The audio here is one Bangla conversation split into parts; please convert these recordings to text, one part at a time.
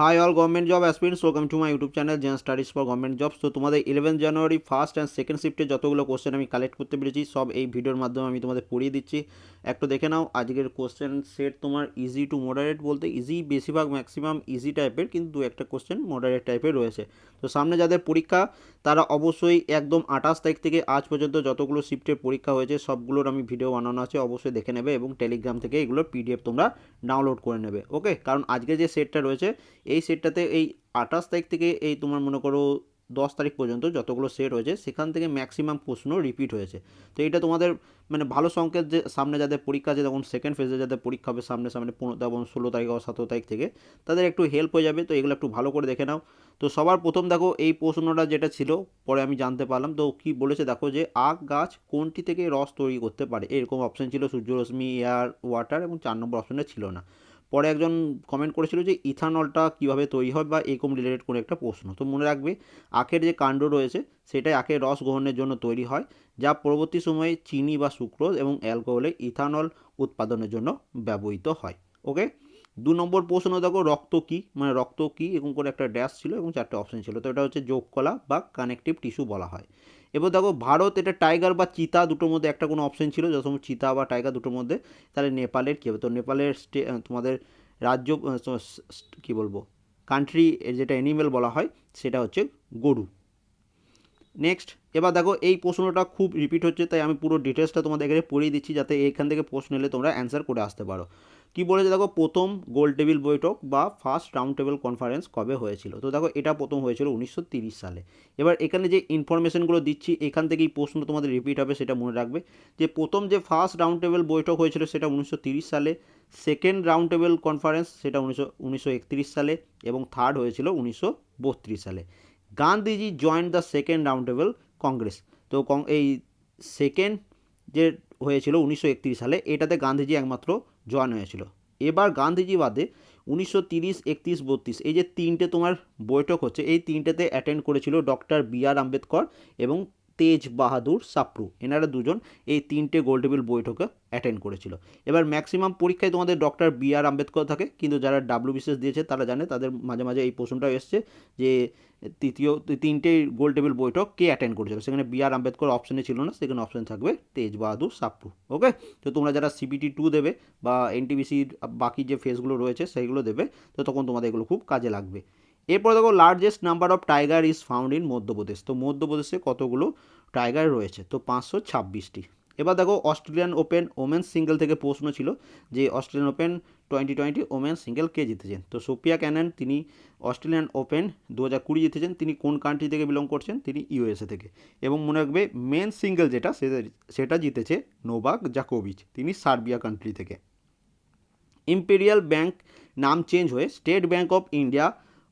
Hi all government job aspirants welcome to my YouTube channel Zen studies for government jobs তো তোমাদের eleven January first and second শিফটে যতগুলো কোশ্চেন আমি কালেক্ট করতে পেরেছি, সব এই ভিডিওর মাধ্যমে আমি তোমাদের পড়িয়ে দিচ্ছি। একটু দেখে নাও, আজকের কোশ্চেন সেট তোমার ইজি টু মডারেট বলতে ইজি বেশিরভাগ ম্যাক্সিমাম ইজি টাইপের কিন্তু দু একটা কোশ্চেন মডারেট টাইপের রয়েছে। তো সামনে যাদের পরীক্ষা, তারা অবশ্যই একদম আঠাশ তারিখ থেকে আজ পর্যন্ত যতগুলো শিফটের পরীক্ষা হয়েছে, সবগুলোর আমি ভিডিও বানানো আছে, অবশ্যই দেখে নেবে এবং টেলিগ্রাম থেকে এগুলোর পিডিএফ তোমরা ডাউনলোড করে নেবে। ওকে কারণ আজকে যে সেটটা রয়েছে এই সেটটাতে এই আঠাশ তারিখ থেকে এই তোমার মনে করো দশ তারিখ পর্যন্ত যতগুলো সেট হয়েছে সেখান থেকে ম্যাক্সিমাম প্রশ্ন রিপিট হয়েছে। তো এটা তোমাদের মানে ভালো সংকেত যে সামনে যাদের পরীক্ষা আছে তখন সেকেন্ড ফেজে যাদের পরীক্ষা হবে সামনে সামনে পনেরো এবং ষোলো তারিখ বা সতেরো তারিখ থেকে, তাদের একটু হেল্প হয়ে যাবে। তো এগুলো একটু ভালো করে দেখে নাও। তো সবার প্রথম দেখো এই প্রশ্নটা যেটা ছিল, পরে আমি জানতে পারলাম। তো কি বলেছে দেখো যে, আখ গাছ কোনটি থেকে রস তৈরি করতে পারে? এরকম অপশান ছিল সূর্যরশ্মি এয়ার ওয়াটার এবং চার নম্বর অপশানটা ছিল না। পরে একজন কমেন্ট করেছিল যে ইথানলটা কীভাবে তৈরি হয় বা এরকম রিলেটেড কোনো একটা প্রশ্ন। তো মনে রাখবে, আখের যে কাণ্ড রয়েছে, সেটাই আখের রস গ্রহণের জন্য তৈরি হয়, যা পরবর্তী সময়ে চিনি বা সুক্রোজ এবং অ্যালকোহলে ইথানল উৎপাদনের জন্য ব্যবহৃত হয়। ওকে দু নম্বর প্রশ্ন, দেখো রক্ত কী? মানে রক্ত কী? এরকম করে একটা ড্যাশ ছিল এবং চারটে অপশন ছিল। তো এটা হচ্ছে যোগ যোগকলা বা কানেকটিভ টিস্যু বলা হয়। এবার দেখো ভারত, এটা টাইগার বা চিতা দুটোর মধ্যে একটা কোনো অপশন ছিল। যখন চিতা বা টাইগার দুটোর মধ্যে, তাহলে নেপালের কী হবে? তো নেপালের স্টে তোমাদের রাজ্য কী বলব? কান্ট্রি যেটা অ্যানিমেল বলা হয়, সেটা হচ্ছে গরু। নেক্সট এবার দেখো এই প্রশ্নটা খুব রিপিট হচ্ছে, তাই আমি পুরো ডিটেলসটা তোমাদের এখানে পড়িয়ে দিচ্ছি, যাতে এখান থেকে প্রশ্ন এলে তোমরা অ্যান্সার করে আসতে পারো। কি বলেছে? দেখো, প্রথম গোল টেবিল বৈঠক বা ফার্স্ট রাউন্ড টেবিল কনফারেন্স কবে হয়েছিল? তো দেখো, এটা প্রথম হয়েছিল উনিশশো সালে। এবার এখানে যে ইনফরমেশনগুলো দিচ্ছি, এখান থেকেই প্রশ্ন তোমাদের রিপিট হবে, সেটা মনে রাখবে। যে প্রথম যে ফার্স্ট রাউন্ড টেবিল বৈঠক হয়েছিল, সেটা উনিশশো সালে। সেকেন্ড রাউন্ড টেবিল কনফারেন্স সেটা উনিশশো সালে। এবং থার্ড হয়েছিল উনিশশো বত্রিশ সালে। Gandhiji joined the second round table congress তো এই সেকেন্ড যে হয়েছিল উনিশশো একত্রিশ সালে, এটাতে গান্ধীজি একমাত্র জয়েন হয়েছিল। এবার গান্ধীজি বাদে উনিশশো তিরিশ, একত্রিশ, বত্রিশ, এই যে তিনটে তোমার বৈঠক হচ্ছে, এই তিনটেতে অ্যাটেন্ড করেছিল ডক্টর বি আর আম্বেদকর এবং তেজ বাহাদুর সাপ্রু। এনারা দুজন এই তিনটে গোলটেবিল বৈঠকে অ্যাটেন্ড করেছিল। এবার ম্যাক্সিমাম পরীক্ষায় তোমাদের ডক্টর বি আর আম্বেদকর থাকে, কিন্তু যারা ডাব্লিউ বিশেষ দিয়েছে তারা জানে, তাদের মাঝে মাঝে এই প্রশ্নটা এসছে যে তৃতীয়, তিনটে গোল টেবিল বৈঠক কে অ্যাটেন্ড করেছিল? সেখানে বি আর আম্বেদকর অপশানে ছিল না, সেখানে অপশন থাকবে তেজ বাহাদুর সাপ্রু ওকে তো তোমরা যারা সিবিটি টু দেবে বা এনটিবিসির বাকি যে ফেসগুলো রয়েছে, সেইগুলো দেবে, তো তখন তোমাদের এগুলো খুব কাজে লাগবে। এরপর দেখো largest number of tiger is found in Madhya Pradesh. তো মধ্যপ্রদেশে কতগুলো টাইগার রয়েছে? তো পাঁচশো ছাব্বিশটি। এবার দেখো অস্ট্রেলিয়ান ওপেন ওমেন্স সিঙ্গেল থেকে প্রশ্ন ছিল যে Australian open twenty twenty women's single কে জিতেছেন? তো সোফিয়া ক্যানন তিনি অস্ট্রেলিয়ান ওপেন দু হাজার কুড়ি জিতেছেন। তিনি কোন কান্ট্রি থেকে বিলং করছেন? তিনি ইউএসএ থেকে। এবং মনে রাখবে মেন সিঙ্গেল যেটা, সেটা জিতেছে নোভাক জাকোভিচ তিনি সার্বিয়া কান্ট্রি থেকে। ইম্পেরিয়াল ব্যাংক নাম চেঞ্জ হয়ে স্টেট ব্যাংক অফ ইন্ডিয়া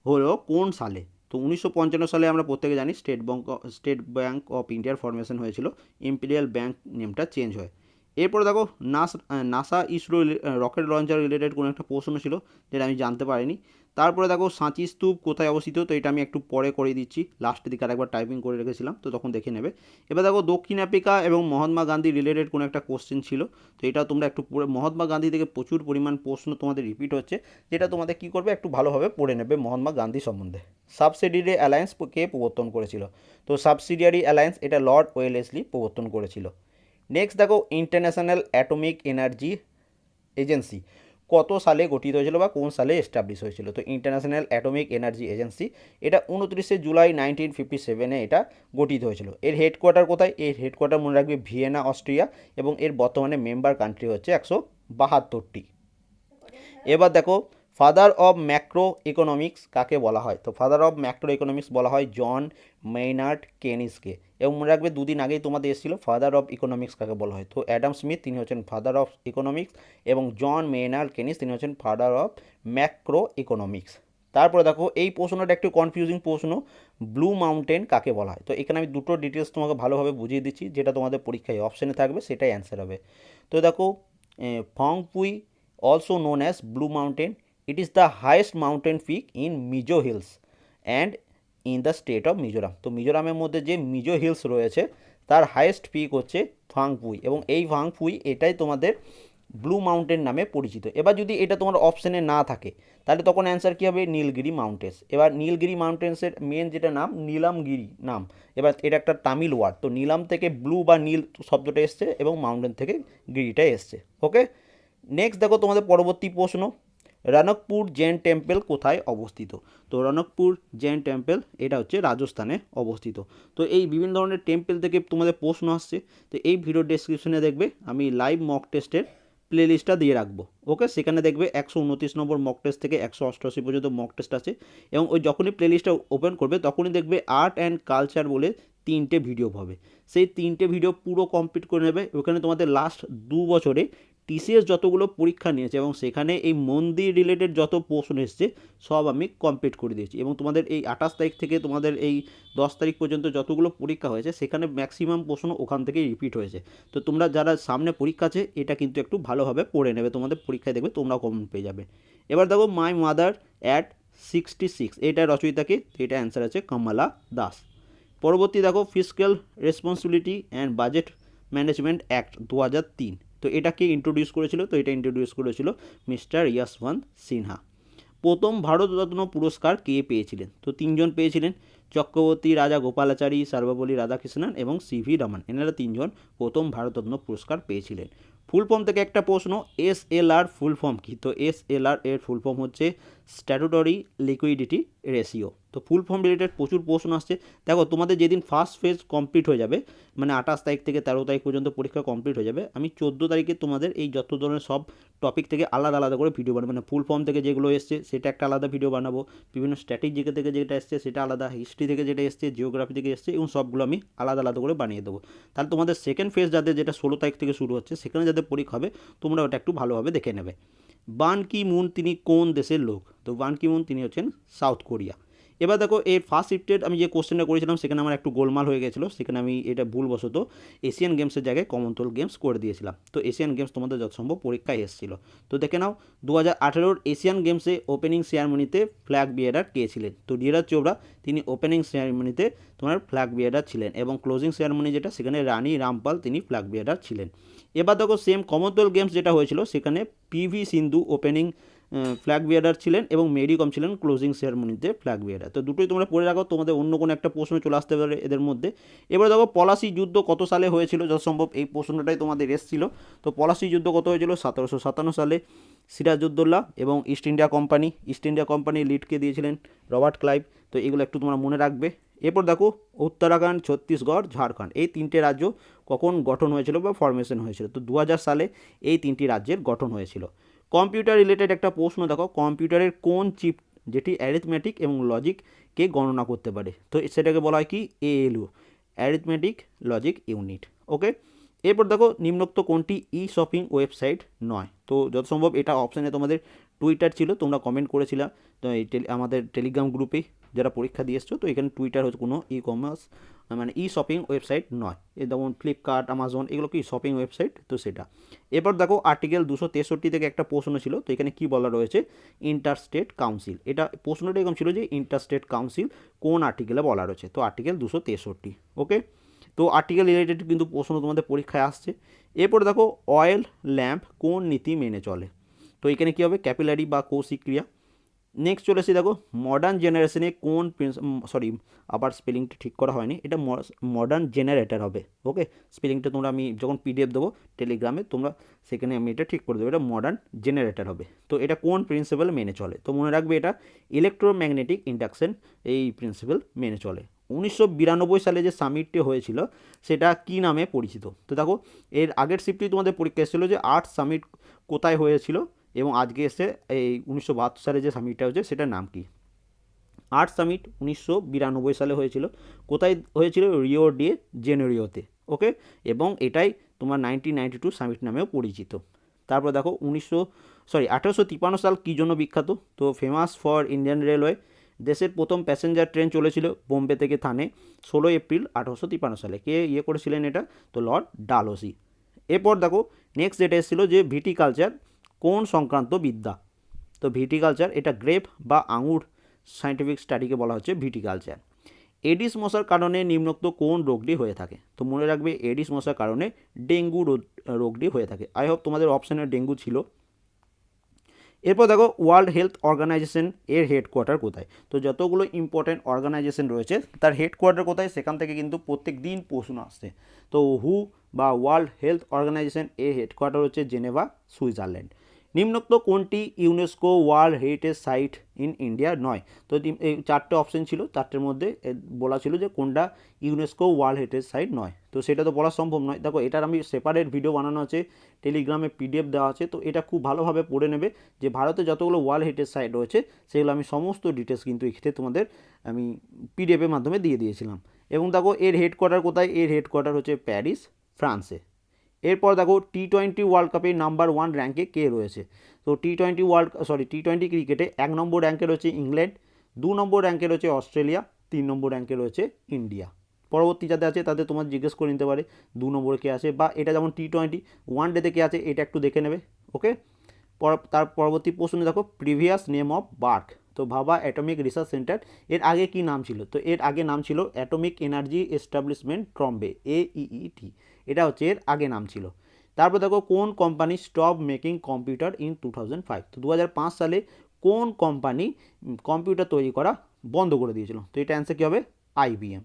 হলো কোন সালে? তো উনিশশো পঞ্চান্ন সালে আমরা প্রত্যেকে জানি State Bank State Bank of ইন্ডিয়ার ফরমেশন হয়েছিল। ইম্পেরিয়াল ব্যাঙ্ক নেমটা চেঞ্জ হয়। এরপরে দেখো নাস, NASA ISRO rocket launcher related কোনো একটা প্রশ্ন ছিল যেটা আমি জানতে পারিনি। তারপরে দেখো সাঁচি স্তূপ কোথায় অবস্থিত, তো এটা আমি একটু পরে করে দিচ্ছি। লাস্টের দিকে আরেকবার টাইপিং করে রেখেছিলাম, তো তখন দেখে নেবে। এবার দেখো দক্ষিণ আফ্রিকা এবং মহাত্মা গান্ধী রিলেটেড কোনো একটা কোশ্চেন ছিল, তো এটা তোমরা একটু মহাত্মা গান্ধী থেকে প্রচুর পরিমাণ প্রশ্ন তোমাদের রিপিট হচ্ছে, যেটা তোমাদের কী করবে একটু ভালোভাবে পড়ে নেবে মহাত্মা গান্ধী সম্বন্ধে। সাবসিডিয়ারি অ্যালায়েন্স কে প্রবর্তন করেছিল, তো সাবসিডিয়ারি অ্যালায়েন্স এটা লর্ড ওয়েলেসলি প্রবর্তন করেছিল। নেক্সট দেখো ইন্টারন্যাশনাল অ্যাটমিক এনার্জি এজেন্সি কত সালে গঠিত হয়েছিল বা কোন সালে এস্টাবলিশ হয়েছিল? তো ইন্টারন্যাশনাল অ্যাটমিক এনার্জি এজেন্সি এটা উনত্রিশে জুলাই নাইনটিন ফিফটি সেভেনে এটা গঠিত হয়েছিল। এর হেডকোয়ার্টার কোথায়? এর হেডকোয়ার্টার মনে রাখবে ভিয়েনা, অস্ট্রিয়া এবং এর বর্তমানে মেম্বার কান্ট্রি হচ্ছে একশো বাহাত্তরটি। এবার দেখো ফাদার অব ম্যাক্রো ইকোনমিক্স কাকে বলা হয়? তো ফাদার অব ম্যাক্রো ইকোনমিক্স বলা হয় জন মেইনার্ড কেনিসকে এবং মনে রাখবে দুদিন আগেই তোমাদের এসেছিল ফাদার অফ ইকোনমিক্স কাকে বলা হয়। তো অ্যাডাম স্মিথ, তিনি হচ্ছেন ফাদার অফ ইকোনমিক্স এবং জন মেইনার্ড কেনিস, তিনি হচ্ছেন ফাদার অফ ম্যাক্রো ইকোনমিক্স তারপরে দেখো, এই প্রশ্নটা একটু কনফিউজিং প্রশ্ন ব্লু মাউন্টেন কাকে বলা হয়? তো এখানে আমি দুটো ডিটেলস তোমাকে ভালোভাবে বুঝিয়ে দিচ্ছি, যেটা তোমাদের পরীক্ষায় অপশানে থাকবে, সেটাই অ্যান্সার হবে। তো দেখো Phawngpui also known as Blue Mountain it is the highest mountain peak in Mizo hills and in the state of Mizoram তো মিজোরামের মধ্যে যে মিজো হিলস রয়েছে, তার হায়েস্ট পিক হচ্ছে ফাংপুই এবং এই ফাংপুই এটাই তোমাদের ব্লু মাউন্টেন নামে পরিচিত। এবার যদি এটা তোমার অপশানে না থাকে, তাহলে তখন অ্যান্সার কী হবে? নীলগিরি মাউন্টেন্স এবার নীলগিরি মাউন্টেন্সের মেন যেটা নাম, নীলামগিরি নাম। এবার এটা একটা তামিল ওয়ার্ড তো নীলাম থেকে ব্লু বা নীল শব্দটা এসছে এবং মাউন্টেন থেকে গিরিটা এসছে। ওকে নেক্সট দেখো তোমাদের পরবর্তী প্রশ্ন। রনকপুর জৈন টেম্পল কোথায় অবস্থিত? তো রনকপুর জৈন টেম্পল এটা হচ্ছে রাজস্থানে অবস্থিত। তো এই বিভিন্ন ধরনের টেম্পল থেকে তোমাদের প্রশ্ন আসছে। তো এই ভিডিও ডেসক্রিপশনে দেখবে আমি লাইভ মক টেস্টের প্লেলিস্টটা দিয়ে রাখব। ওকে সেখানে দেখবে একশো উনত্রিশ নম্বর মক টেস্ট থেকে একশো অষ্টআশি পর্যন্ত মক টেস্ট আছে। এবং ওই যখনই প্লেলিস্টটা ওপেন করবে, তখনই দেখবে আর্ট অ্যান্ড কালচার বলে তিনটে ভিডিও পাবে। সেই তিনটে ভিডিও পুরো কমপ্লিট করে নেবে। ওখানে তোমাদের লাস্ট দু বছরে টিসিএস যতগুলো পরীক্ষা নিয়েছে এবং সেখানে এই মন্দির রিলেটেড যত প্রশ্ন এসছে, সব আমি কমপ্লিট করে দিয়েছি। এবং তোমাদের এই আঠাশ তারিখ থেকে তোমাদের এই দশ তারিখ পর্যন্ত যতগুলো পরীক্ষা হয়েছে, সেখানে ম্যাক্সিমাম প্রশ্ন ওখান থেকেই রিপিট হয়েছে। তো তোমরা যারা সামনে পরীক্ষা আছে, এটা কিন্তু একটু ভালোভাবে পড়ে নেবে। তোমাদের পরীক্ষায় দেখবে তোমরাও কমন পেয়ে যাবে। এবার দেখো my mother at sixty six এটা রচয়িতাকে, এটা অ্যান্সার আছে কমলা দাস। পরবর্তী দেখো physical responsibility and budget management act দু হাজার তিন। তো এটাকে ইন্ট্রোডিউস করেছিল, তো এটা ইন্ট্রোডিউস করেছিল মিস্টার ইয়াসওয়ান সিনহা প্রথম ভারতরত্ন পুরস্কার কে পেয়েছিলেন? তো তিনজন পেয়েছিলেন, চক্রবর্তী রাজা গোপালাচারী, সর্বপল্লী রাধাকৃষ্ণন এবং সিভি রমন। এনারা তিনজন প্রথম ভারতরত্ন পুরস্কার পেয়েছিলেন। ফুল ফর্ম থেকে একটা প্রশ্ন এস এল আর ফুল ফর্ম কী? তো এস এল আর এর ফুল ফর্ম হচ্ছে স্ট্যাটুটরি লিকুইডিটি রেশিও। তো ফুল ফর্ম রিলেটেড প্রচুর প্রশ্ন আসছে। দেখো, তোমাদের যেদিন ফার্স্ট ফেজ কমপ্লিট হয়ে যাবে মানে আঠাশ তারিখ থেকে তেরো তারিখ পর্যন্ত পরীক্ষা কমপ্লিট হয়ে যাবে, আমি চোদ্দ তারিখে তোমাদের এই যত ধরনের সব টপিক থেকে আলাদা আলাদা করে ভিডিও বানাবো। মানে ফুল ফর্ম থেকে যেগুলো এসছে, সেটা একটা আলাদা ভিডিও বানাবো। বিভিন্ন স্ট্র্যাটেজি থেকে যেটা এসছে, সেটা আলাদা। হিস্ট্রি থেকে যেটা এসছে জিওগ্রাফি থেকে এসছে, এবং সবগুলো আমি আলাদা আলাদা করে বানিয়ে দেবো। তাহলে তোমাদের সেকেন্ড ফেজ যাদের, যেটা ষোলো তারিখ থেকে শুরু হচ্ছে, সেখানে যাদের পরীক্ষা হবে, তোমরা ওটা একটু ভালোভাবে দেখে নেবে। বান কি মুন, তিনি কোন দেশের লোক? তো বান কি মুন, তিনি হচ্ছেন সাউথ কোরিয়া। এবার দেখো, এর ফার্স্ট শিফটেড আমি যে কোশ্চেনটা করেছিলাম, সেখানে আমার একটু গোলমাল হয়ে গেছিল। সেখানে আমি এটা ভুলবশত এশিয়ান গেমসের জায়গায় কমনওয়েলথ গেমস করে দিয়েছিলাম। তো এশিয়ান গেমস তোমাদের যতসম্ভব পরীক্ষায় এসেছিল। তো দেখে নাও দু হাজার আঠেরোর এশিয়ান গেমসে ওপেনিং সেয়ারমনিতে ফ্ল্যাগ বিয়ারার কে ছিলেন? তো ডিরাজ চোপড়া, তিনি ওপেনিং সেয়ারমনিতে তোমার ফ্ল্যাগ বিয়ারার ছিলেন এবং ক্লোজিং সেয়ারমনি যেটা, সেখানে রানী রামপাল তিনি ফ্ল্যাগ বিয়ারার ছিলেন। এবার দেখো সেম কমনওয়েলথ গেমস যেটা হয়েছিল, সেখানে P V Sindhu opening flag bearer ছিলেন এবং মেরি কম ছিলেন ক্লোজিং সেয়ারমনিতে ফ্ল্যাগ বিয়ারার তো দুটোই তোমরা পড়ে রাখো, তোমাদের অন্য কোনো একটা প্রশ্ন চলে আসতে পারে এদের মধ্যে। এবার দেখো, পলাশি যুদ্ধ কত সালে হয়েছিল যত সম্ভব এই প্রশ্নটাই তোমাদের এসেছিল। তো পলাশি যুদ্ধ কত হয়েছিল? সতেরোশো সাতান্ন সালে। সিরাজউদ্দৌলা এবং East India Company East India Company লিডকে দিয়েছিলেন রবার্ট ক্লাইভ। তো এগুলো একটু তোমরা মনে রাখবে। এরপর দেখো, উত্তরাখণ্ড, ছত্তিশগড়, ঝাড়খণ্ড। এই তিনটে রাজ্য কখন গঠন হয়েছিল বা ফরমেশন হয়েছিল? তো দু হাজার সালে এই তিনটি রাজ্যের গঠন হয়েছিল। কম্পিউটার রিলেটেড একটা প্রশ্ন, দেখো, কম্পিউটারের কোন চিপ যেটি অ্যারিথমেটিক এবং লজিককে গণনা করতে পারে? তো সেটাকে বলা হয় কি? ALU arithmetic logic unit okay এরপর দেখো, নিম্নোক্ত কোনটি ই শপিং ওয়েবসাইট নয়? তো যত সম্ভব এটা অপশানে তোমাদের টুইটার ছিল, তোমরা কমেন্ট করেছিলাম তো এই আমাদের টেলিগ্রাম গ্রুপে যারা পরীক্ষা দিয়ে এসছো, তো এখানে টুইটার হচ্ছে কোনো ই কমার্স মানে ই শপিং ওয়েবসাইট নয় যেমন ফ্লিপকার্ট আমাজন এগুলো কি শপিং ওয়েবসাইট তো সেটা। এরপর দেখো আর্টিকেল দুশো তেষট্টি থেকে একটা প্রশ্ন ছিল, তো এখানে কি বলা রয়েছে? ইন্টারস্টেট কাউন্সিল এটা প্রশ্নটা এরকম ছিল যে ইন্টারস্টেট কাউন্সিল কোন আর্টিকেলে বলা রয়েছে? তো আর্টিকেল দুশো তেষট্টি ওকে তো আর্টিকেল রিলেটেড কিন্তু প্রশ্ন তোমাদের পরীক্ষায় আসছে। এরপর দেখো অয়েল ল্যাম্প কোন নীতি মেনে চলে? তো এখানে কী হবে? ক্যাপিলারি বা কৌশিক ক্রিয়া নেক্সট চলে এসে দেখো মডার্ন জেনারেশনে কোন সরি আবার স্পেলিংটা ঠিক করা হয়নি। এটা মডার্ন জেনারেটার হবে ওকে স্পেলিংটা তোমরা আমি যখন পিডিএফ দেবো টেলিগ্রামে তোমরা সেখানে আমি এটা ঠিক করে দেবো, এটা মডার্ন জেনারেটার হবে। তো এটা কোন প্রিন্সিপাল মেনে চলে? তো মনে রাখবে এটা ইলেকট্রোম্যাগনেটিক ইন্ডাকশন এই প্রিন্সিপাল মেনে চলে। উনিশশো বিরানব্বই সালে যে সামিটটি হয়েছিল, সেটা কি নামে পরিচিত? তো দেখো, এর আগের শিফটটি তোমাদের পরীক্ষা এসেছিল যে আর্ট সামিট কোথায় হয়েছিল? এবং আজকে এসে এই উনিশশো বাহাত্তর সালে যে সামিটটা হয়েছে, সেটার নাম কি? আর্ট সামিট উনিশশো বিরানব্বই সালে হয়েছিল। কোথায় হয়েছিল? রিও ডে জেনেরিওতে, ওকে? এবং এটাই তোমার নাইনটিন নাইনটি টু সামিট নামেও পরিচিত। তারপর দেখো, উনিশশো সরি আঠেরোশো তিপ্পান্ন সাল কী জন্য বিখ্যাত? তো ফেমাস ফর ইন্ডিয়ান রেলওয়ে দেশের প্রথম প্যাসেঞ্জার ট্রেন চলেছিল বোম্বে থেকে থানে ষোলো এপ্রিল আঠারোশো তিপ্পান্ন সালে। কে ইয়ে করেছিলেন এটা? তো লর্ড ডালোসি এরপর দেখো নেক্সট যেটা এসেছিল যে ভিটিকালচার কোন সংক্রান্ত বিদ্যা? তো ভিটিকালচার, এটা গ্রেপ বা আঙুর সায়েন্টিফিক স্টাডিকে বলা হচ্ছে ভিটিকালচার। এডিস মশার কারণে নিম্নোক্ত কোন রোগটি হয়ে থাকে? তো মনে রাখবে, এডিস মশার কারণে ডেঙ্গু রোগটি হয়ে থাকে। আই হোপ তোমাদের অপশানে ডেঙ্গু ছিল। এরপর দেখো ওয়ার্ল্ড হেলথ অর্গানাইজেশন এর হেডকোয়ার্টার কোথায়? তো যতগুলো ইম্পর্টেন্ট অর্গানাইজেশন রয়েছে, তার হেডকোয়ার্টার কোথায়? সেখান থেকে কিন্তু প্রত্যেক দিন প্রশ্ন আসছে। তো হু বা ওয়ার্ল্ড হেলথ অর্গানাইজেশন এর হেডকোয়ার্টার হচ্ছে জেনেভা সুইজারল্যান্ড নিম্নোক্ত কোনটি UNESCO world heritage site in India নয়? তো এই- চারটে অপশন ছিল, চারটের মধ্যে বলা ছিল যে কোনটা ইউনেস্কো ওয়ার্ল্ড হেরিটেজ সাইট নয়। তো সেটা তো বলা সম্ভব নয়। দেখো, এটার আমি সেপারেট ভিডিও বানানো আছে টেলিগ্রামে পিডিএফ দেওয়া আছে, তো এটা খুব ভালোভাবে পড়ে নেবে যে ভারতে যতগুলো ওয়ার্ল্ড হেরিটেজ সাইট রয়েছে, সেগুলো আমি সমস্ত ডিটেলস কিন্তু এক্ষেত্রে তোমাদের আমি পিডিএফের মাধ্যমে দিয়ে দিয়েছিলাম। এবং দেখো, এর হেডকোয়ার্টার কোথায়? এর হেডকোয়ার্টার হচ্ছে প্যারিস ফ্রান্সে এরপর দেখো টি টোয়েন্টি ওয়ার্ল্ড কাপে নাম্বার ওয়ান র্যাঙ্কে কে রয়েছে? তো T twenty world sorry T twenty ক্রিকেটে এক নম্বর র্যাঙ্কে রয়েছে ইংল্যান্ড, দু নম্বর র্যাঙ্কে রয়েছে অস্ট্রেলিয়া, তিন নম্বর র্যাঙ্কে রয়েছে ইন্ডিয়া। পরবর্তী যাতে আছে তাদের তোমার জিজ্ঞেস করে নিতে পারে, দু নম্বরে কে আছে বা এটা যেমন টি টোয়েন্টি ওয়ান ডেতে কে আছে এটা একটু দেখে নেবে ওকে তার পরবর্তী প্রশ্নে দেখো প্রিভিয়াস নেম অফ বার্ক তো ভাবা অ্যাটমিক রিসার্চ সেন্টার এর আগে কি নাম ছিল? তো এর আগে নাম ছিল atomic energy establishment Trombay AEET এটা হচ্ছে এর আগে নাম ছিল। তারপর দেখো কোন company stop making computer in two thousand five তো দু হাজার পাঁচ সালে কোন কোম্পানি কম্পিউটার তৈরি করা বন্ধ করে দিয়েছিল? তো এটা অ্যান্সার কী হবে? আইবিএম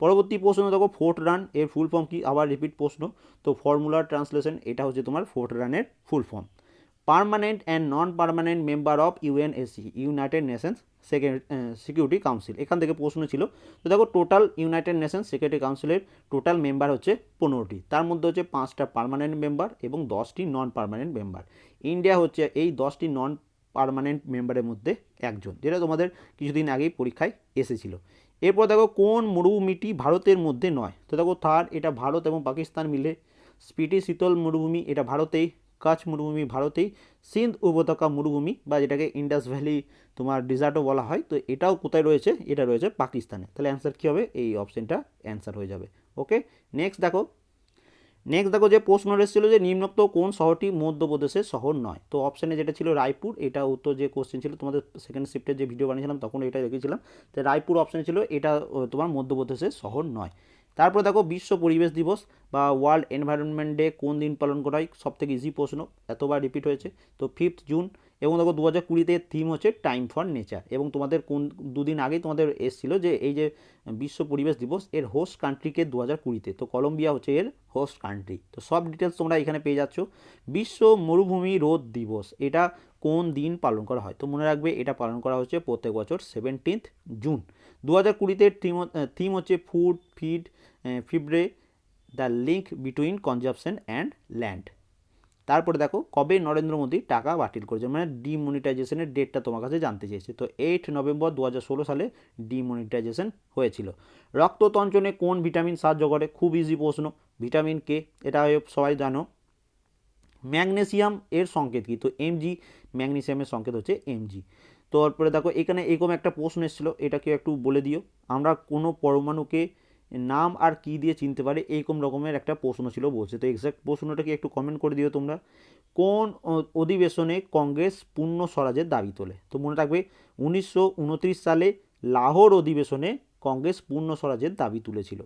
পরবর্তী প্রশ্ন দেখো ফোর্ট রান এর ফুল ফর্ম কি? আবার রিপিট প্রশ্ন। তো ফর্মুলার ট্রান্সলেশন এটা হচ্ছে তোমার ফোর্ট রানের full form permanent and non permanent member of UNSC United Nations Security Council এখান থেকে প্রশ্ন ছিল, তো দেখো টোটাল ইউনাইটেড নেশন সিকিউরিটি কাউন্সিলের টোটাল মেম্বার হচ্ছে পনেরোটি। তার মধ্যে হচ্ছে পাঁচটা পারমানেন্ট মেম্বার এবং দশটি নন পারমানেন্ট মেম্বার ইন্ডিয়া হচ্ছে এই দশটি নন পারমানেন্ট মেম্বারের মধ্যে একজন, যেটা তোমাদের কিছুদিন আগেই পরীক্ষায় এসেছিল। এরপর দেখো কোন মরুভূমিটি ভারতের মধ্যে নয়? তো দেখো থার এটা ভারত এবং পাকিস্তান মিলে। স্পিটি শীতল মরুভূমি, এটা ভারতেই কাছ মরুভূমি ভারতেই, সিন্ধ উপত্যকা মরুভূমি বা যেটাকে ইন্ডাস ভ্যালি তোমার ডিজার্টও বলা হয়, তো এটাও কোথায় রয়েছে? এটা রয়েছে পাকিস্তানে। তাহলে অ্যান্সার কী হবে? এই অপশানটা অ্যান্সার হয়ে যাবে। ওকে নেক্সট দেখো। নেক্সট দেখো যে প্রশ্ন এসেছিল যে নিম্নোক্ত কোন শহরটি মধ্যপ্রদেশের শহর নয়। তো অপশানে যেটা ছিল রায়পুর, এটা উত্তর যে কোশ্চেন ছিল, তোমাদের সেকেন্ড শিফটের যে ভিডিও বানিয়েছিলাম, তখন এটা রেখেছিলাম তো রায়পুর অপশান ছিল, এটা তোমার মধ্যপ্রদেশের শহর নয়। তারপর দেখো বিশ্ব পরিবেশ দিবস বা ওয়ার্ল্ড এনভায়রনমেন্ট ডে কোন দিন পালন করা হয় সব থেকে ইজি প্রশ্ন, এতবার রিপিট হয়েছে। তো ফিফথ জুন এবং দেখো দু হাজার কুড়িতে থিম হচ্ছে টাইম ফর নেচার এবং তোমাদের কোন দুদিন আগেই তোমাদের এসেছিল যে এই যে বিশ্ব পরিবেশ দিবস এর হোস্ট কান্ট্রিকে দু হাজার কুড়িতে। তো কলম্বিয়া হচ্ছে এর হোস্ট কান্ট্রি তো সব ডিটেলস তোমরা এখানে পেয়ে যাচ্ছ। বিশ্ব মরুভূমি রোদ দিবস, এটা কোন দিন পালন করা হয়? তো মনে রাখবে এটা পালন করা হচ্ছে প্রত্যেক বছর সেভেন্টিন্থ জুন দু হাজার কুড়িতে থিম থিম হচ্ছে food feed fibre the link between consumption and land তারপরে দেখো, কবে নরেন্দ্র মোদী টাকা বাতিল করেছে? মানে ডিমনিটাইজেশনের ডেটটা তোমার কাছে জানতে চেয়েছে। তো এইট নভেম্বর দু হাজার ষোলো সালে ডিমনিটাইজেশন হয়েছিল। রক্ততঞ্চনে কোন ভিটামিন সাহায্য করে? খুব ইজি প্রশ্ন। ভিটামিন কে এটা সবাই জানো। ম্যাগনেসিয়াম এর সংকেত কী? তো এমজি ম্যাগনেসিয়ামের সংকেত হচ্ছে এমজি তারপরে দেখো, এখানে এরকম একটা প্রশ্ন এসেছিল, এটাকে একটু বলে দিও। আমরা কোনো পরমাণুকে নাম আর কি দিয়ে চিনতে পারি এইরকম রকমের একটা প্রশ্ন ছিল বলছে। তো এক্সাক্ট প্রশ্নটাকে একটু কমেন্ট করে দিও তোমরা। কোন অধিবেশনে কংগ্রেস পূর্ণ স্বরাজের দাবি তোলে? তো মনে রাখবে, উনিশশো উনত্রিশ সালে লাহোর অধিবেশনে কংগ্রেস পূর্ণ স্বরাজের দাবি তুলেছিল।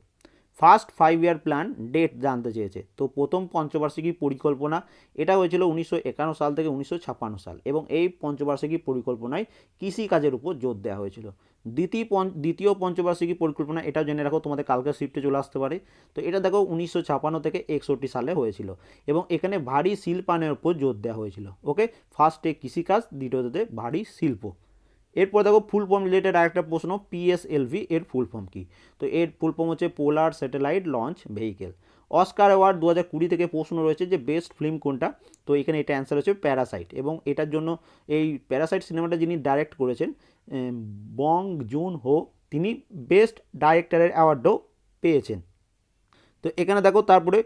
First five year plan date জানতে চেয়েছে। তো প্রথম পঞ্চবার্ষিকী পরিকল্পনা, এটা হয়েছিল উনিশশো একান্ন সাল থেকে উনিশশো ছাপ্পান্ন সাল এবং এই পঞ্চবার্ষিকী পরিকল্পনায় কৃষিকাজের উপর জোর দেওয়া হয়েছিল। দ্বিতীয় পঞ্চ, দ্বিতীয় পঞ্চবার্ষিকী পরিকল্পনা এটাও জেনে রাখো, তোমাদের কালকের শিফটে চলে আসতে পারে। তো এটা দেখো উনিশশো ছাপান্ন থেকে একষট্টি সালে হয়েছিল এবং এখানে ভারী শিল্পায়নের উপর জোর দেওয়া হয়েছিল। ওকে ফার্স্টে কৃষিকাজ, দ্বিতীয়তে ভারী শিল্প। এরপর দেখো ফুল ফর্ম রিলেটেড আরেকটা প্রশ্ন পিএসএলভি এর ফুল ফর্ম কী? তো এর ফুল ফর্ম হচ্ছে polar satellite launch vehicle Oscar award দু হাজার কুড়ি থেকে প্রশ্ন রয়েছে যে বেস্ট ফিল্ম কোনটা? তো এখানে এটা অ্যান্সার হচ্ছে প্যারাসাইট এবং এটার জন্য এই প্যারাসাইট সিনেমাটা যিনি ডাইরেক্ট করেছেন বং জুন হো তিনি বেস্ট ডাইরেক্টরের অ্যাওয়ার্ডও পেয়েছেন। তো এখানে দেখো তারপরে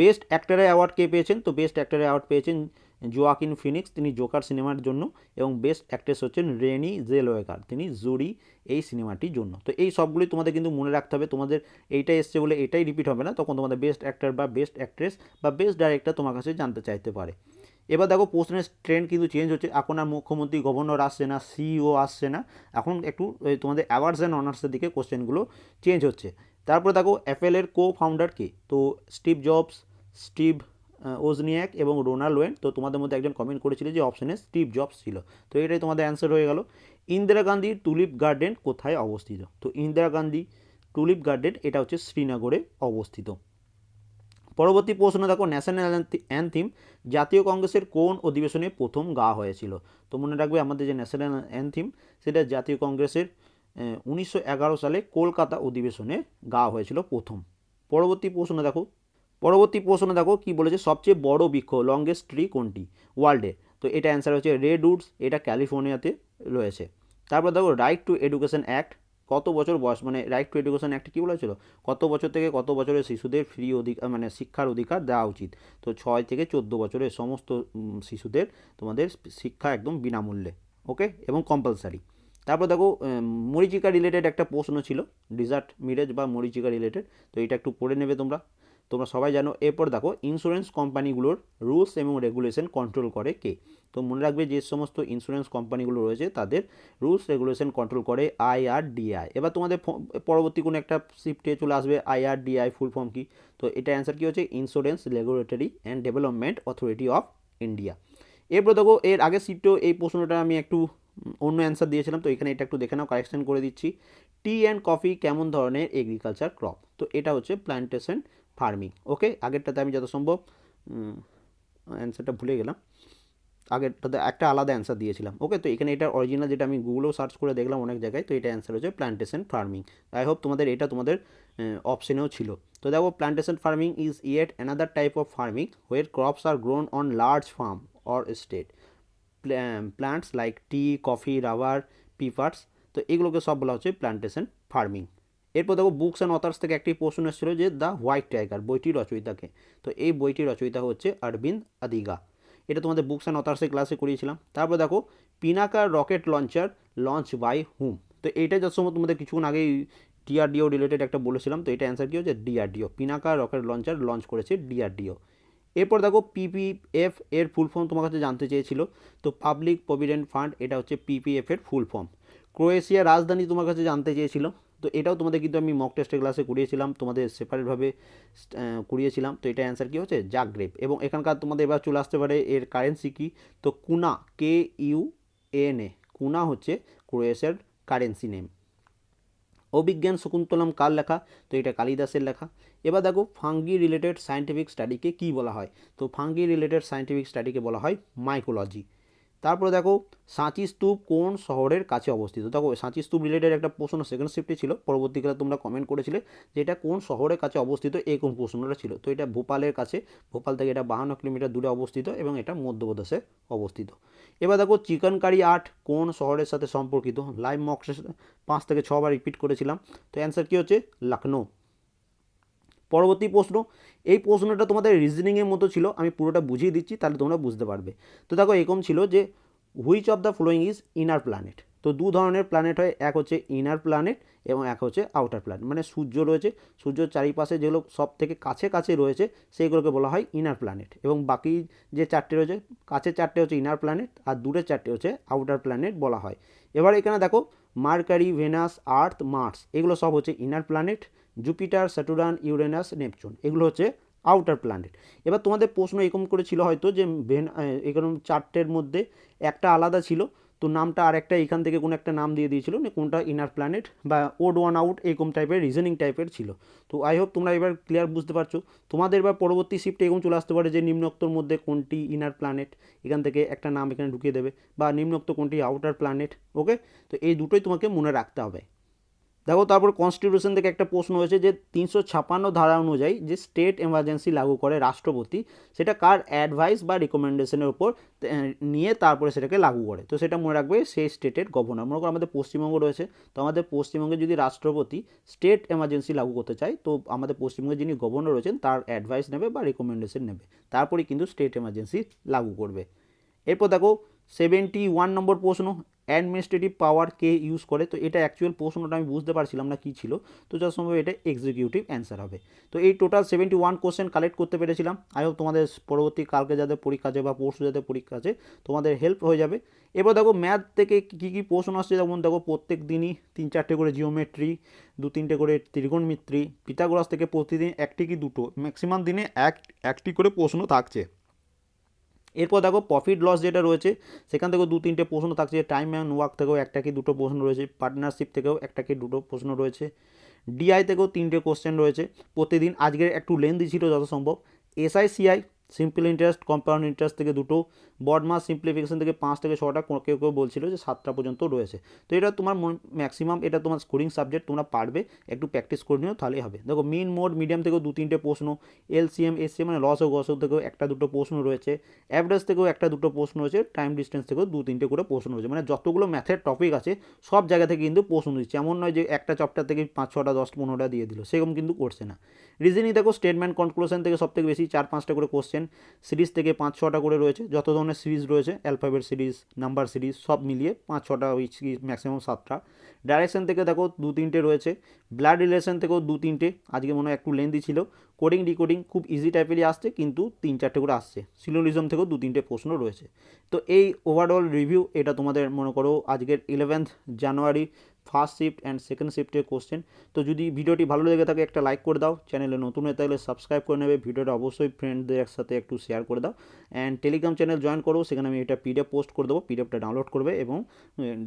বেস্ট অ্যাক্টরের অ্যাওয়ার্ড কে পেয়েছেন? তো বেস্ট অ্যাক্টরের অ্যাওয়ার্ড পেয়েছেন জোয়াকিন ফিনিক্স, তিনি জোকার সিনেমার জন্য এবং বেস্ট অ্যাক্ট্রেস হচ্ছেন রেনি জেলোয়েকার তিনি জুরি এই সিনেমাটির জন্য। তো এই সবগুলি তোমাদের কিন্তু মনে রাখতে হবে, তোমাদের এইটাই এসছে বলে এটাই রিপিট হবে না, তখন তোমাদের বেস্ট অ্যাক্টর বা বেস্ট অ্যাক্ট্রেস বা বেস্ট ডাইরেক্টর তোমার কাছে জানতে চাইতে পারে। এবার দেখো প্রশ্নের ট্রেন্ড কিন্তু চেঞ্জ হচ্ছে। এখন আর মুখ্যমন্ত্রী গভর্নর আসছে না সিইও আসছে না। এখন একটু তোমাদের অ্যাওয়ার্ডস অ্যান্ড অনার্সের দিকে কোশ্চেনগুলো চেঞ্জ হচ্ছে। তারপরে দেখো অ্যাপেলের কো ফাউন্ডার কে? তো স্টিভ জবস স্টিভ ওজনিয়াক এবং রোনাল্ড ওয়েন। তো তোমাদের মধ্যে একজন কমেন্ট করেছিল যে অপশানে স্টিভ জবস ছিল। তো এটাই তোমাদের অ্যান্সার হয়ে গেল। ইন্দিরা গান্ধী টুলিপ গার্ডেন কোথায় অবস্থিত? তো ইন্দিরা গান্ধী টুলিপ গার্ডেন এটা হচ্ছে শ্রীনগরে অবস্থিত। পরবর্তী প্রশ্ন, দেখো ন্যাশনাল অ্যান্থিম জাতীয় কংগ্রেসের কোন অধিবেশনে প্রথম গা হয়েছিল? তো মনে রাখবে আমাদের যে ন্যাশনাল অ্যান্থিম সেটা জাতীয় কংগ্রেসের উনিশশো এগারো সালে কলকাতা অধিবেশনে গা হয়েছিল প্রথম। পরবর্তী প্রশ্ন, দেখো পরবর্তী প্রশ্ন দেখো, কি বলেছে? সবচেয়ে বড় বৃক্ষ লংগেস্ট ট্রি কোনটি? ওয়ার্ল্ডে তো এটা অ্যান্সার হচ্ছে রেড উডস এটা ক্যালিফোর্নিয়াতে রয়েছে। তারপর দেখো রাইট টু এডুকেশন অ্যাক্ট কত বছর বয়স? মানে রাইট টু এডুকেশন অ্যাক্ট কী বলেছিল? কত বছর থেকে কত বছরের শিশুদের ফ্রি অধিকার মানে শিক্ষার অধিকার দেওয়া উচিত? তো ছয় থেকে চোদ্দ বছরের সমস্ত শিশুদের তোমাদের শিক্ষা একদম বিনামূল্যে ওকে এবং কম্পালসারি তারপর দেখো মরিচিকা রিলেটেড একটা প্রশ্ন ছিল ডিজার্ট মিরেজ বা মরিচিকা রিলেটেড তো এটা একটু পড়ে নেবে তোমরা। তোমরা সবাই জানো। এরপর দেখো ইন্স্যুরেন্স কোম্পানিগুলোর রুলস এবং রেগুলেশন কন্ট্রোল করে কে? তো মনে রাখবে যে সমস্ত ইন্স্যুরেন্স কোম্পানিগুলো রয়েছে, তাদের রুলস রেগুলেশন কন্ট্রোল করে আইআরডিআই এবার তোমাদের পরবর্তী কোনো একটা শিফটে চলে আসবে আইআরডিআই ফুল ফর্ম কি? তো এটা অ্যান্সার কী হচ্ছে? Insurance regulatory and development authority of India এরপর দেখো, এর আগের শিফটেও এই প্রশ্নটা আমি একটু অন্য অ্যান্সার দিয়েছিলাম, তো এখানে এটা একটু দেখে নাও কারেকশন করে দিচ্ছি। টি অ্যান্ড কফি কেমন ধরনের এগ্রিকালচার ক্রপ তো এটা হচ্ছে প্ল্যান্টেশন ফার্মিং ওকে? আগেরটাতে আমি যত সম্ভব অ্যান্সারটা ভুলে গেলাম। আগেরটাতে একটা আলাদা অ্যান্সার দিয়েছিলাম, ওকে? তো এখানে এটা অরিজিনাল যেটা আমি গুগলেও সার্চ করে দেখলাম অনেক জায়গায়, তো এটা অ্যান্সার হচ্ছে প্ল্যান্টেশন ফার্মিং আই হোপ তোমাদের এটা তোমাদের অপশনেও ছিল। তো দেখো plantation farming is yet another type of farming where crops are grown on large farm or state plants like tea coffee rubber peppers তো এগুলোকে সব বলা হচ্ছে প্ল্যান্টেশন ফার্মিং এরপর দেখো বুকস অ্যান্ড অথার্স থেকে একটি প্রশ্ন এসেছিল যে দ্য হোয়াইট টাইগার বইটির রচয়িতাকে। তো এই বইটির রচয়িতা হচ্ছে অরবিন্দ আদিগা। এটা তোমাদের বুকস অ্যান্ড অথার্সের ক্লাসে করিয়েছিলাম। তারপর দেখো, পিনাকার rocket launcher launch by hmm তো এইটা যত সময় তোমাদের কিছুক্ষণ আগেই ডিআরডিও রিলেটেড একটা বলেছিলাম। তো এটা অ্যান্সার কী হচ্ছে DRDO Pinaka rocket launcher launch করেছে ডিআরডিও এরপর দেখো পিপিএফ এর ফুল ফর্ম তোমার কাছে জানতে চেয়েছিল। তো পাবলিক প্রভিডেন্ট ফান্ড এটা হচ্ছে পিপিএফ এর ফুল ফর্ম ক্রোয়েশিয়া রাজধানী তোমার কাছে জানতে চেয়েছিল। তো এটাও তোমাদের কিন্তু আমি মক টেস্টের ক্লাসে করিয়েছিলাম, তোমাদের সেপারেটভাবে করিয়েছিলাম। তো এটা অ্যান্সার কী হচ্ছে? জাগ্রেব এবং এখানকার তোমাদের এবার চলে আসতে পারে, এর কারেন্সি কি? তো কুনা কে ইউ এন এ কুনা হচ্ছে ক্রোয়েশিয়ার কারেন্সি নেম অভিজ্ঞান শকুন্তলম কার লেখা? তো এটা কালিদাসের লেখা। এবার দেখো, ফাঙ্গি রিলেটেড সায়েন্টিফিক স্টাডিকে কী বলা হয়? তো ফাঙ্গি রিলেটেড সায়েন্টিফিক স্টাডিকে বলা হয় মাইকোলজি তারপরে দেখো, সাঁচি স্তূপ কোন শহরের কাছে অবস্থিত? দেখো, সাঁচি স্তূপ রিলেটেড একটা প্রশ্ন সেকেন্ড শিফটে ছিল, পরবর্তীকালে তোমরা কমেন্ট করেছিলে যে এটা কোন শহরের কাছে অবস্থিত এই কোন প্রশ্নটা ছিল। তো এটা ভোপালের কাছে, ভোপাল থেকে এটা বাহান্ন কিলোমিটার দূরে অবস্থিত এবং এটা মধ্যপ্রদেশে অবস্থিত। এবার দেখো চিকেন কারি আর্ট কোন শহরের সাথে সম্পর্কিত? লাইভ মক পাঁচ থেকে ছবার রিপিট করেছিলাম। তো অ্যান্সার কী হচ্ছে? লখনৌ পরবর্তী প্রশ্ন, এই প্রশ্নটা তোমাদের রিজনিংয়ের মতো ছিল, আমি পুরোটা বুঝিয়ে দিচ্ছি, তাহলে তোমরা বুঝতে পারবে। তো দেখো, এরকম ছিল যে which of the following is inner planet তো দু ধরনের প্ল্যানেট হয়, এক হচ্ছে ইনার প্ল্যানেট এবং এক হচ্ছে আউটার প্ল্যানেট মানে সূর্য রয়েছে, সূর্যের চারিপাশে যেগুলো সব থেকে কাছে কাছে রয়েছে, সেইগুলোকে বলা হয় ইনার প্ল্যানেট এবং বাকি যে চারটে রয়েছে, কাছে চারটে হচ্ছে ইনার প্ল্যানেট আর দূরের চারটে হচ্ছে আউটার প্ল্যানেট বলা হয়। এবার এখানে দেখো মার্কারি ভেনাস আর্থ মার্স এগুলো সব হচ্ছে inner planet Jupiter Saturn Uranus Neptune এগুলো হচ্ছে আউটার প্ল্যানেট এবার তোমাদের প্রশ্ন এরকম করে ছিল হয়তো যে ভেন এরকম চারটের মধ্যে একটা আলাদা ছিল, তো নামটা আরেকটা এখান থেকে কোনো একটা নাম দিয়ে দিয়েছিল না কোনটা ইনার প্ল্যানেট বা ওড ওয়ান আউট এরকম টাইপের রিজনিং টাইপের ছিল। তো আই হোপ তোমরা এবার ক্লিয়ার বুঝতে পারছ। তোমাদের এবার পরবর্তী শিফটে এরকম চলে আসতে পারে যে নিম্নোক্তর মধ্যে কোনটি ইনার প্ল্যানেট এখান থেকে একটা নাম এখানে ঢুকিয়ে দেবে বা নিম্নোক্ত কোনটি আউটার প্ল্যানেট ওকে তো এই দুটোই তোমাকে মনে রাখতে হবে। দেখো তারপর কনস্টিটিউশন থেকে একটা প্রশ্ন হয়েছে যে তিনশো ছাপান্ন ধারা অনুযায়ী যে স্টেট এমার্জেন্সি লাগু করে রাষ্ট্রপতি, সেটা কার অ্যাডভাইস বা রিকমেন্ডেশনের উপর নিয়ে তারপরে সেটাকে লাগু করে। তো সেটা মনে রাখবে সেই স্টেটের গভর্নর মনে করো আমাদের পশ্চিমবঙ্গ রয়েছে, তো আমাদের পশ্চিমবঙ্গে যদি রাষ্ট্রপতি স্টেট এমার্জেন্সি লাগু করতে চায়, তো আমাদের পশ্চিমবঙ্গে যিনি গভর্নর রয়েছেন, তার অ্যাডভাইস নেবে বা রিকমেন্ডেশন নেবে। তারপরেই কিন্তু স্টেট এমার্জেন্সি লাগু করবে। এরপর দেখো সেভেন্টি ওয়ান নম্বর প্রশ্ন অ্যাডমিনিস্ট্রেটিভ পাওয়ার কে ইউজ করে, তো এটা অ্যাকচুয়াল প্রশ্নটা আমি বুঝতে পারছিলাম না কী ছিল, তো যা সম্ভব এটা এক্সিকিউটিভ অ্যান্সার হবে। তো এই total seventy one question collect করতে পেরেছিলাম। আই হোপ তোমাদের পরবর্তী কালকে যাদের পরীক্ষা আছে বা পরশু যাদের পরীক্ষা আছে, তোমাদের হেল্প হয়ে যাবে। এবার দেখো ম্যাথ থেকে কী কী প্রশ্ন আসছে, যেমন দেখো প্রত্যেক দিনই তিন চারটে করে জিওমেট্রি দু তিনটে করে ত্রিকোণমিত্রি পিথাগোরাস থেকে প্রতিদিন একটি কি দুটো ম্যাক্সিমাম দিনে এক, একটি করে প্রশ্ন থাকছে। এরপর দেখো প্রফিট লস যেটা রয়েছে, সেখান থেকেও দু তিনটে প্রশ্ন থাকছে টাইম অ্যান্ড ওয়ার্ক থেকেও একটা কি দুটো প্রশ্ন রয়েছে পার্টনারশিপ থেকেও একটা কি দুটো প্রশ্ন রয়েছে ডিআই থেকেও তিনটে কোশ্চেন রয়েছে, প্রতিদিন আজকের একটু লেন্দি ছিল যত সম্ভব S I C I simple interest compound interest থেকে দুটো বডমাস সিম্পলিফিকেশন থেকে পাঁচ থেকে ছটা কেউ কেউ বলছিল যে সাতটা পর্যন্ত রয়েছে। তো এটা তোমার ম্যাক্সিমাম এটা তোমার স্কোরিং সাবজেক্ট তোমরা পারবে, একটু প্র্যাকটিস করে নিও, তাহলেই হবে। দেখো মিন মোড মিডিয়াম থেকেও দু তিনটে প্রশ্ন এলসিএম এসসিএম মানে লস ও গস থেকেও একটা দুটো প্রশ্ন রয়েছে অ্যাভারেজ থেকেও একটা দুটো প্রশ্ন রয়েছে টাইম ডিস্টেন্স থেকেও দু তিনটে করে প্রশ্ন রয়েছে। মানে যতগুলো ম্যাথের টপিক আছে, সব জায়গা থেকে কিন্তু প্রশ্ন দিচ্ছে। এমন নয় যে একটা চ্যাপ্টার থেকে পাঁচ, ছটা, দশ, পনেরোটা দিয়ে দিল, সেরকম কিন্তু করছে না। রিজনিং দেখো স্টেটমেন্ট কনক্লুশন থেকে সব থেকে বেশি চার, পাঁচটা করে কোশ্চেন সিরিজ থেকে পাঁচ, ছটা করে রয়েছে। যত ধরনের সিরিজ রয়েছে অ্যালফাবেট সিরিজ নাম্বার সিরিজ, সব মিলিয়ে পাঁচ, ছটা ওই ম্যাক্সিমাম সাতটা। ডাইরেকশন থেকে দেখো দু তিনটে রয়েছে ব্লাড রিলেশন থেকেও দু তিনটে, আজকে মনে হয় একটু লেন্দি ছিল। কোডিং ডিকোডিং খুব ইজি টাইপেরই আসছে, কিন্তু তিন চারটে করে আসছে। সিলোলিজম থেকেও দু তিনটে প্রশ্ন রয়েছে। তো এই ওভারঅল রিভিউ এটা তোমাদের মনে করো আজকের eleventh January first shift and second শিফটের question তো যদি ভিডিওটি ভালো লেগে থাকে, একটা লাইক করে দাও। চ্যানেলে নতুন হয়ে থাকলে সাবস্ক্রাইব করে নেবে। ভিডিওটা অবশ্যই ফ্রেন্ডদের একসাথে একটু শেয়ার করে দাও। অ্যান্ড টেলিগ্রাম চ্যানেল জয়েন করো। সেখানে আমি এটা পিডিএফ পোস্ট করে দেবো। পিডিএফটা ডাউনলোড করবে এবং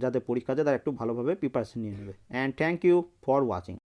যাতে পরীক্ষা আছে তারা একটু ভালোভাবে প্রিপারেশন নিয়ে নেবে। And thank you for watching